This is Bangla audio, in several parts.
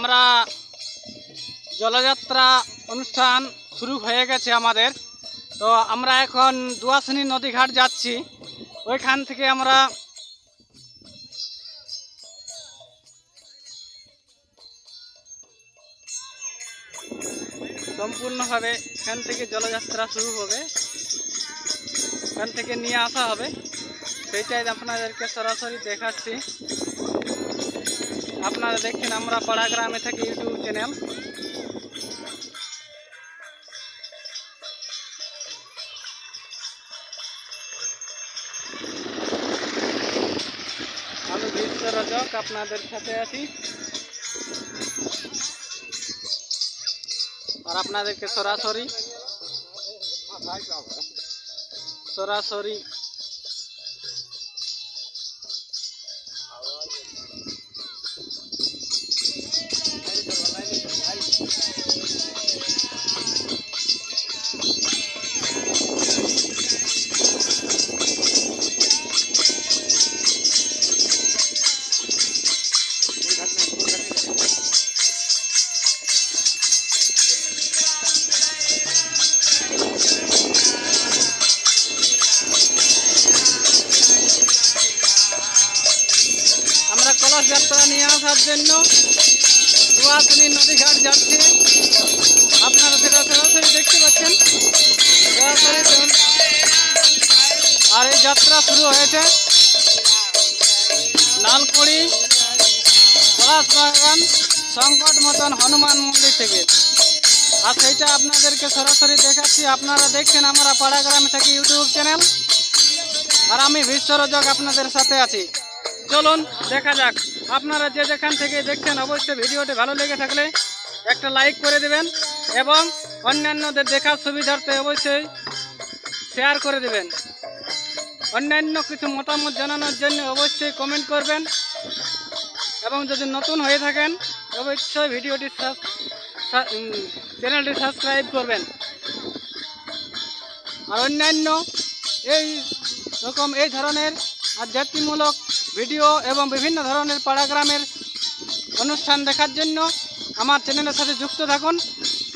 আমরা জলযাত্রা অনুষ্ঠান শুরু হয়ে গেছে আমাদের। তো আমরা এখন দুয়াশনি নদীঘাট যাচ্ছি। ওইখান থেকে আমরা সম্পূর্ণভাবে এখান থেকে জলযাত্রা শুরু হবে। এখান থেকে নিয়ে আসা হবে। সেইটাই আপনাদেরকে সরাসরি দেখাচ্ছি। আপনারা দেখছেন আমরা পাড়া গ্রামে থাকি ইউটিউব চ্যানেল আমি বিশ্ব রজক আপনাদের সাথে আছি আর আপনাদেরকে সরাসরি সরাসরি দুয়াশনি নদীঘাট যাচ্ছি। আপনারা সেটা সরাসরি দেখতে পাচ্ছেন। আর এই যাত্রা শুরু হয়েছে। লালকুড়ি পলাশ বাগান সংকট মতন হনুমান মন্দির থেকে। আর সেইটা আপনাদেরকে সরাসরি দেখাচ্ছি। আপনারা দেখছেন আমরা পাড়া গ্রামে থাকি ইউটিউব চ্যানেল। আর আমি বিশ্বরজক আপনাদের সাথে আছি। চলুন, দেখা যাক। আপনারা যে যেখান থেকে দেখছেন, অবশ্যই ভিডিওটি ভালো লেগে থাকলে একটা লাইক করে দেবেন এবং অন্যান্যদের দেখার সুবিধার্থে অবশ্যই শেয়ার করে দেবেন। অন্যান্য কিছু মতামত জানানোর জন্য অবশ্যই কমেন্ট করবেন এবং যদি নতুন হয়ে থাকেন, অবশ্যই ভিডিওটি চ্যানেলটি সাবস্ক্রাইব করবেন। আর অন্যান্য এই রকম, এই ধরনের আধ্যাত্মিকমূলক ভিডিও এবং বিভিন্ন ধরনের পাড়াগ্রামের অনুষ্ঠান দেখার জন্য আমার চ্যানেলের সাথে যুক্ত থাকুন।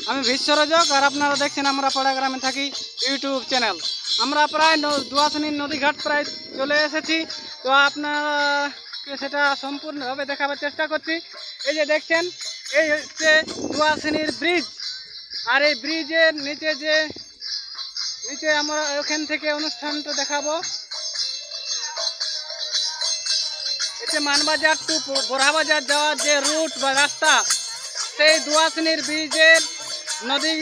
আমি বিশ্বরজক আর আপনারা দেখছেন আমরা পাড়াগ্রামে থাকি ইউটিউব চ্যানেল। আমরা প্রায় দুয়াশনির নদীঘাট প্রায় চলে এসেছি। তো আপনাকে সেটা সম্পূর্ণভাবে দেখাবার চেষ্টা করছি। এই যে দেখছেন, এই হচ্ছে দুয়াশনির ব্রিজ আর এই ব্রিজের নিচে যে নিচে আমরা ওখান থেকে অনুষ্ঠানটা দেখাবো। এটা মানবাজার টু বোরহাবাজার যাওয়ার যে রুট বা রাস্তা, সেই দুয়াশনির ব্রিজের নদী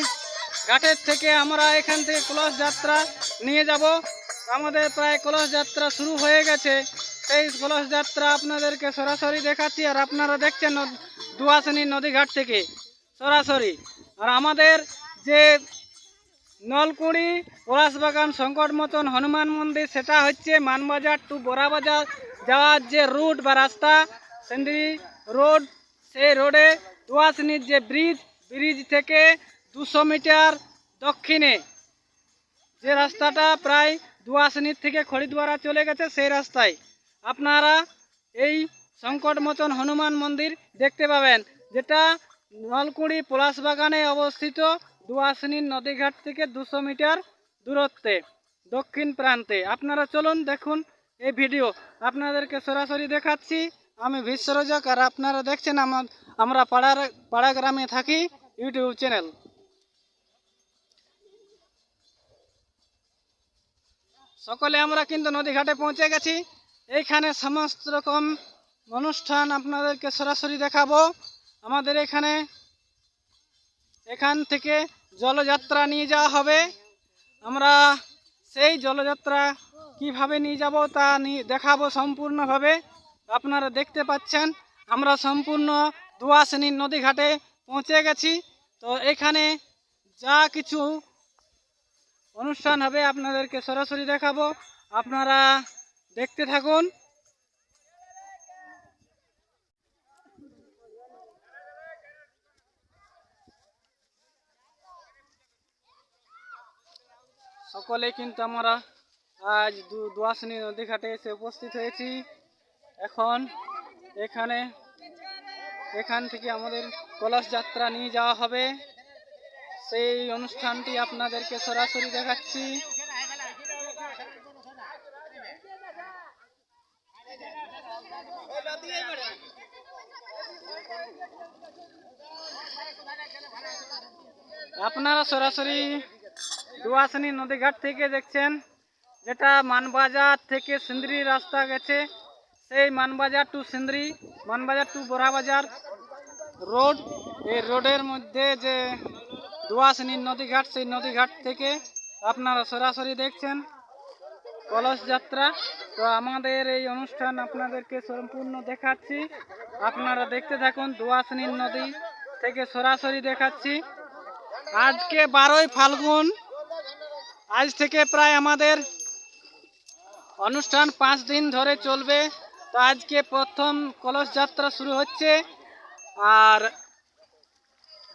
ঘাটের থেকে আমরা এখান থেকে কলস যাত্রা নিয়ে যাব। আমাদের প্রায় কলস যাত্রা শুরু হয়ে গেছে। সেই কলস যাত্রা আপনাদেরকে সরাসরি দেখাচ্ছি আর আপনারা দেখছেন দুয়াশনি নদীঘাট থেকে। সরাসরি। আর আমাদের যে নলকুড়ি, পলাশবাগান সংকট মতন হনুমান মন্দির, সেটা হচ্ছে মানবাজার টু বোরাবাজার যাওয়ার যে রুট বা রাস্তা, সেন্দ্রি রোড সেই রোডে দুয়াশনির যে ব্রিজ ব্রিজ থেকে দুশো মিটার দক্ষিণে। যে রাস্তাটা প্রায় দুয়াশনির থেকে খড়িদুয়ারা চলে গেছে, সেই রাস্তায়। আপনারা এই সংকট মতন হনুমান মন্দির দেখতে পাবেন, যেটা নলকুড়ি, পলাশবাগানে অবস্থিত। দুয়াশনির নদীঘাট থেকে দুশো মিটার দূরত্বে, দক্ষিণ প্রান্তে। আপনারা চলুন দেখুন এই ভিডিও। আপনাদেরকে সরাসরি দেখাচ্ছি। আমি বিশ্বরজক আর আপনারা দেখছেন আমার আমরা পাড়ার পাড়া গ্রামে থাকি ইউটিউব চ্যানেল। সকলে আমরা কিন্তু নদীঘাটে পৌঁছে গেছি। এইখানে সমস্ত রকম অনুষ্ঠান আপনাদেরকে সরাসরি দেখাবো। আমাদের এখানে এখান থেকে জলযাত্রা নিয়ে যাওয়া হবে। আমরা সেই জলযাত্রা কীভাবে নিয়ে যাব তা দেখাবো সম্পূর্ণভাবে। আপনারা দেখতে পাচ্ছেন, আমরা সম্পূর্ণ দুয়াশনির নদীঘাটে পৌঁছে গেছি। তো এখানে যা কিছু অনুষ্ঠান হবে আপনাদেরকে সরাসরি দেখাবো। আপনারা দেখতে থাকুন। সকলে কিন্তু আমরা আজ দোয়াশনি নদী ঘাটে এসে উপস্থিত হয়েছি। এখন এখানে, এখান থেকে আমাদের কলস যাত্রা নিয়ে যাওয়া হবে। সেই অনুষ্ঠানটি আপনাদেরকে সরাসরি দেখাচ্ছি। আপনারা সরাসরি দুয়াশনি নদীঘাট থেকে দেখছেন, যেটা মানবাজার থেকে সিন্দ্রি রাস্তা গেছে। সেই Manbazar to Sindri, Manbazar to Borabazar road. এই রোডের মধ্যে যে দুয়াশনি নদীঘাট, সেই নদীঘাট থেকে আপনারা সরাসরি দেখছেন কলস যাত্রা। তো আমাদের এই অনুষ্ঠান আপনাদেরকে সম্পূর্ণ দেখাচ্ছি। আপনারা দেখতে থাকুন দুয়াশনি নদী থেকে সরাসরি দেখাচ্ছি। আজকে বারোই ফাল্গুন আজ থেকে প্রায় আমাদের অনুষ্ঠান পাঁচ দিন ধরে চলবে। তো আজকে প্রথম কলস যাত্রা শুরু হচ্ছে। আর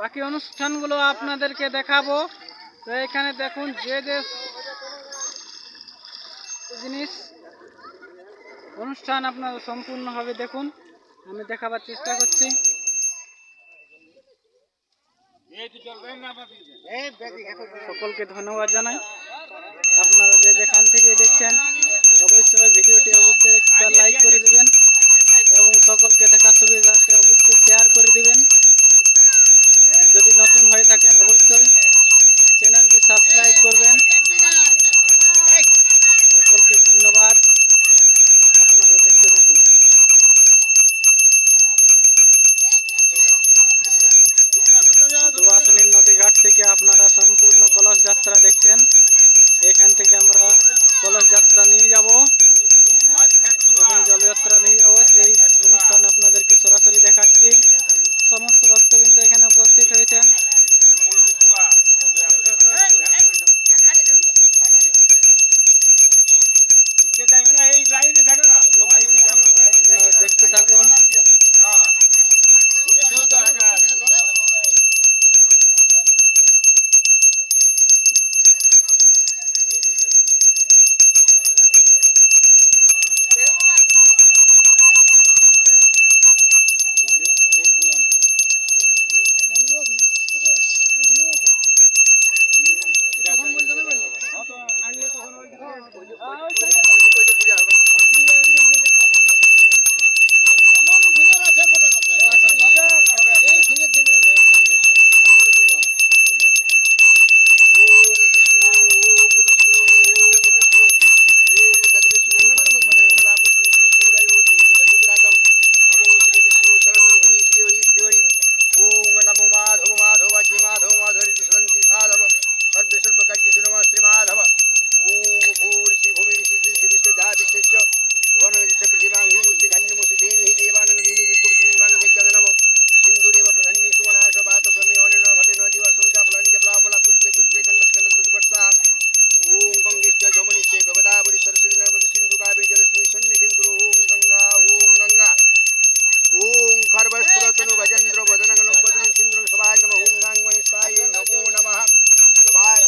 বাকি অনুষ্ঠানগুলো আপনাদেরকে দেখাবো। তো এখানে দেখুন যে যে জিনিস অনুষ্ঠান আপনারা সম্পূর্ণভাবে দেখুন। আমি দেখাবার চেষ্টা করছি। সকলকে ধন্যবাদ জানাই। আপনারা যে যেখান থেকে দেখছেন, অবশ্যই ভিডিওটি অবশ্যই একবার লাইক করে দিবেন এবং সকলকে দেখার সুবিধাকে অবশ্যই শেয়ার করে দিবেন। যদি নতুন হয়ে থাকেন, অবশ্যই চ্যানেলটি সাবস্ক্রাইব করবেন। সকলকে ধন্যবাদ। আপনারা দেখতে থাকুন। দুয়াশনী নদী ঘাট থেকে আপনারা সম্পূর্ণ কলস যাত্রা দেখছেন। এখান থেকে আমরা কলস যাত্রা নিয়ে যাব। এবং জলযাত্রা নিয়ে যাব। সেই অনুষ্ঠান আপনাদেরকে সরাসরি দেখাচ্ছি। সমস্ত ভক্তবৃন্দ এখানে উপস্থিত হয়েছেন। দেখতে থাকুন।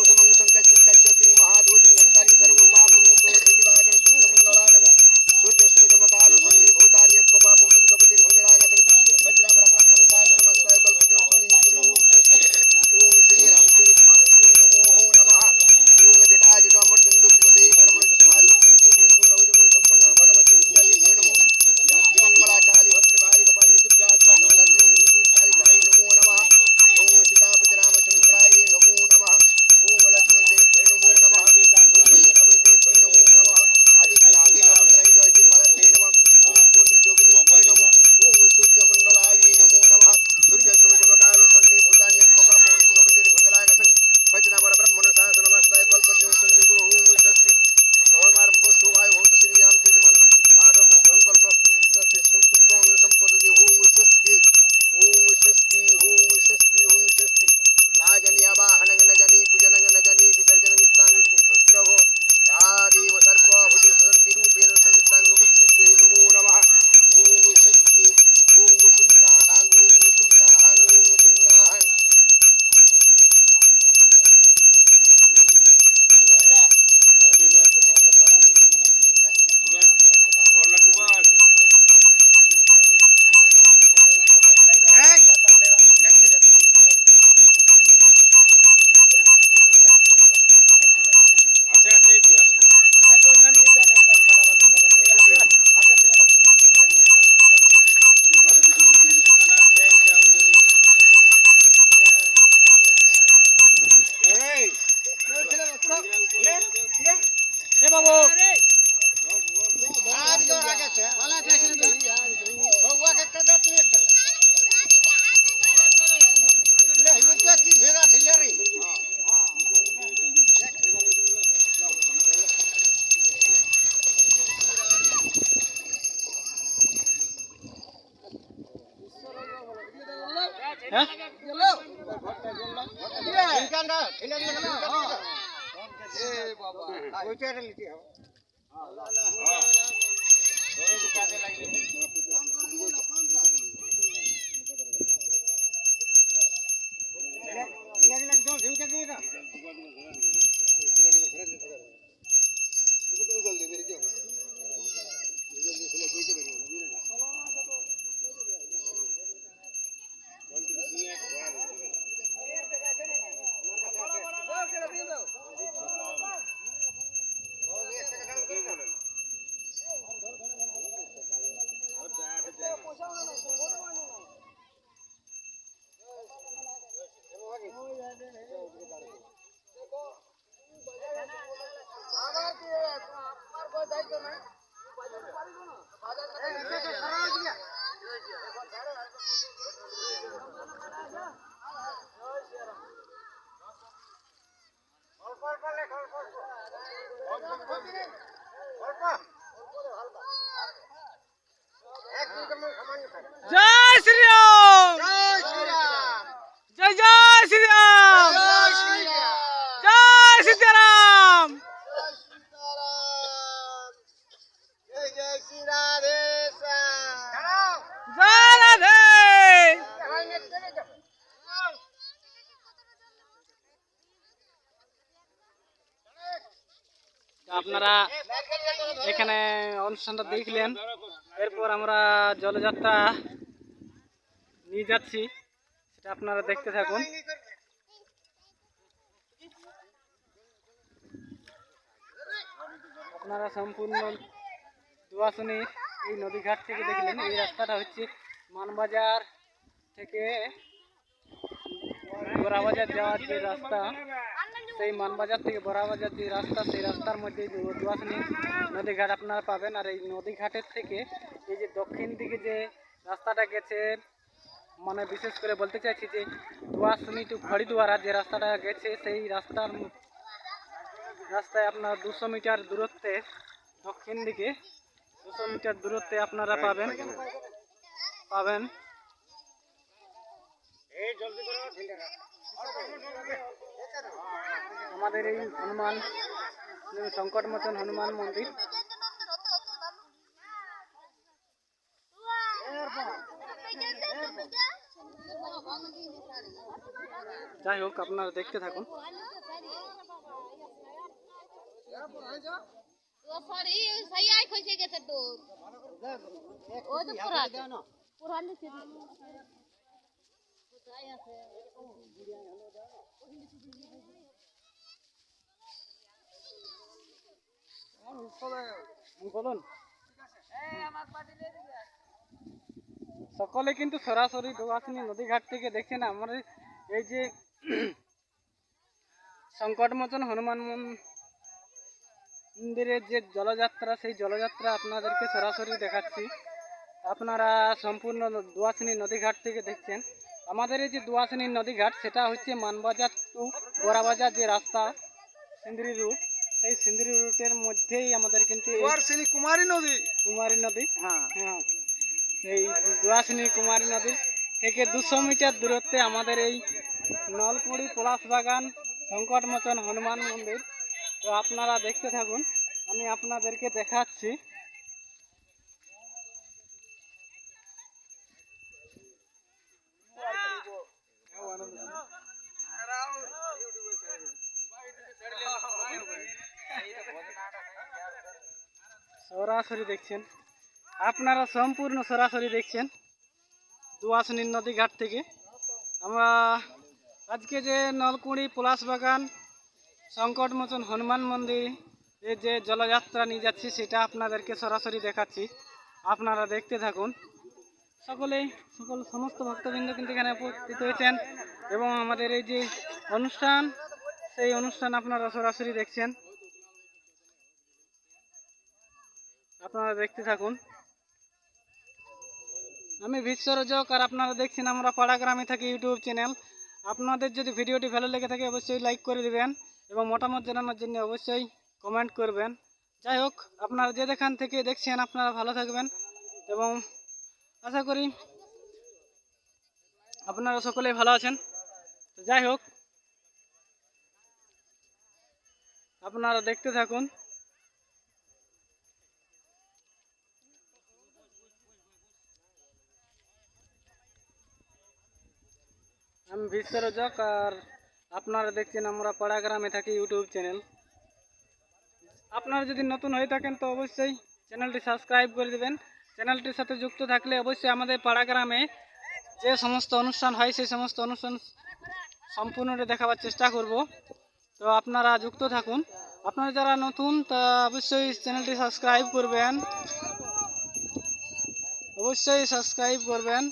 कुसुमं शङ्कश्चं कच्छपिं महाधूतिं धन्तारिं सर्वपापमुक्तो श्रीदिवाकर सूर्यमण्डलानम सूर्यस्मजमकालु सन्निभूतान्यक्षपापमुजगपतिर्भूमिरागसं वचनामरा এ বাবু আর জোর আগেছে ভালো দেখেন ওয়া একটা দাও তুমি একটা লে ইউটা কি ভেড়া ছিলে রে হ্যাঁ? વિચારેલી છે લાગી લાગી જો કેમ કે আপনারা এখানে অনুষ্ঠানটা দেখলেন। এরপর আমরা জলযাত্রা নিয়ে যাচ্ছি। সেটা আপনারা দেখতে থাকুন। আপনারা সম্পূর্ণ দুয়াশনি এই নদীঘাট থেকে দেখলেন। এই রাস্তাটা হচ্ছে মানবাজার থেকে বড়াবাজার যাওয়ার যে রাস্তা। সেই মানবাজার থেকে বড়াবাজার যে রাস্তা, সেই রাস্তার মধ্যে দুয়াশনি নদীঘাট আপনারা পাবেন। আর এই নদীঘাটের থেকে এই যে দক্ষিণ দিকে যে রাস্তাটা গেছে মানে বিশেষ করে বলতে চাইছি যে দুয়াশনি টু খড়িদুয়ারা যে রাস্তাটা গেছে, সেই রাস্তার রাস্তায় আপনার দুশো মিটার দূরত্বে, দক্ষিণ দিকে দুশো মিটার দূরত্বে আপনারা পাবেন। পাবেন। আমাদের এই হনুমান সংকটমোচন হনুমান মন্দির। যাই হোক আপনারা দেখতে থাকুন। সরি বলুন। সকলে কিন্তু সরাসরি দোয়াশিনী নদীঘাট থেকে দেখছেন আমার এই যে সংকটমোচন হনুমান মন- মন্দিরের যে জলযাত্রা সেই জলযাত্রা আপনাদেরকে সরাসরি দেখাচ্ছি। আপনারা সম্পূর্ণ দোয়াশিনী নদীঘাট থেকে দেখছেন। আমাদের এই যে দোয়াশিনী নদীঘাট সেটা হচ্ছে মানবাজার টু গোড়াবাজার যে রাস্তা সিন্দ্রি রুট। সেই সিন্দুরি রুটের মধ্যেই আমাদের কিন্তু কুমারী নদী। কুমারী নদী। হ্যাঁ। হ্যাঁ। এই দোয়াশিনী কুমারী নদী থেকে দুশো মিটার দূরত্বে আমাদের এই নলকুড়ি পলাশ বাগান সংকটমোচন হনুমান মন্দির। তো আপনারা দেখতে থাকুন আমি আপনাদেরকে দেখাচ্ছি। সরাসরি দেখছেন। আপনারা সম্পূর্ণ সরাসরি দেখছেন দুয়াশনির নদী ঘাট থেকে। আমরা আজকে যে নলকুড়ি, পলাশ বাগান সংকটমোচন হনুমান মন্দির এর যে জলযাত্রা নিয়ে যাচ্ছি, সেটা আপনাদেরকে সরাসরি দেখাচ্ছি। আপনারা দেখতে থাকুন। সকলেই, সকল সমস্ত ভক্তবৃন্দ কিন্তু এখানে উপস্থিত হয়েছেন এবং আমাদের এই যে অনুষ্ঠান, সেই অনুষ্ঠান আপনারা সরাসরি দেখছেন। আপনারা দেখতে থাকুন। আমি বিশ্বরজক আর আপনারা দেখছেন আমরা পাড়া গ্রামে থাকি ইউটিউব চ্যানেল। আপনাদের যদি ভিডিওটি ভালো লেগে থাকে অবশ্যই লাইক করে দিবেন এবং মতামত জানানোর জন্য অবশ্যই কমেন্ট করবেন। যাই হোক, আপনারা যে যেখান থেকে দেখছেন আপনারা ভালো থাকবেন এবং আশা করি আপনারা সকলেই ভালো আছেন। যাই হোক, আপনারা দেখতে থাকুন। আমি বিশ্বরজক আর আপনারা দেখছেন আমরা পাড়া গ্রামে থাকি ইউটিউব চ্যানেল আপনারা যদি নতুন হয়ে থাকেন, তো অবশ্যই চ্যানেলটি সাবস্ক্রাইব করে দেবেন। চ্যানেলটির সাথে যুক্ত থাকলে অবশ্যই আমাদের পাড়া গ্রামে যে সমস্ত অনুষ্ঠান হয়, সেই সমস্ত অনুষ্ঠান সম্পূর্ণটা দেখাবার চেষ্টা করব। তো আপনারা যুক্ত থাকুন। আপনারা যারা নতুন, তা অবশ্যই চ্যানেলটি সাবস্ক্রাইব করবেন। অবশ্যই সাবস্ক্রাইব করবেন।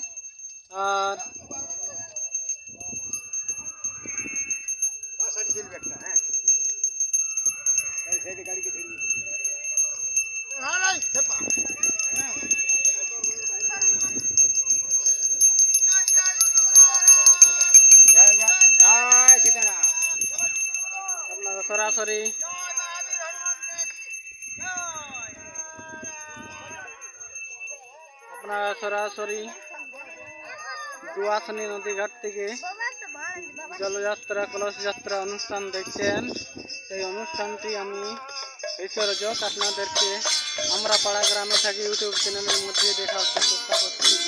আর সরাসরি। আপনারা সরাসরি দুয়াশনি নদীঘাট থেকে জলযাত্রা কলস যাত্রা অনুষ্ঠান দেখছেন। সেই অনুষ্ঠানটি আমি ঐশ্বর্যক আপনাদেরকে আমরা পাড়া গ্রামে থাকি ইউটিউব চ্যানেলের মধ্যে দেখার চেষ্টা করছি।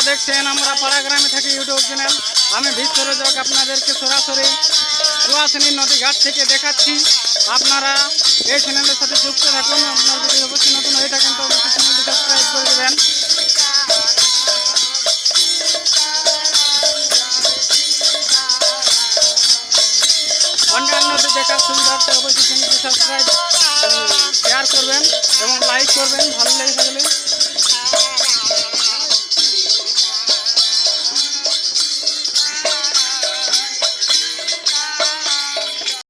আপনারা দেখছেন, আমরা পাড়া গ্রামে থাকি ইউটিউব চ্যানেল। আমি বিশ্বরজক আপনাদেরকে সরাসরি সুয়াশিনী নদী ঘাট থেকে দেখাচ্ছি। আপনারা এই চ্যানেলের সাথে যুক্ত থাকুন, আপনারা যদি অবশ্যই নতুন হয়ে থাকেন তো অবশ্যই চ্যানেলটি সাবস্ক্রাইব করে দেবেন। অন্যান্যদের দেখার সুবিধার্থে অবশ্যই চ্যানেলটি সাবস্ক্রাইব শেয়ার করবেন এবং লাইক করবেন, ভালো লেগে থাকলে।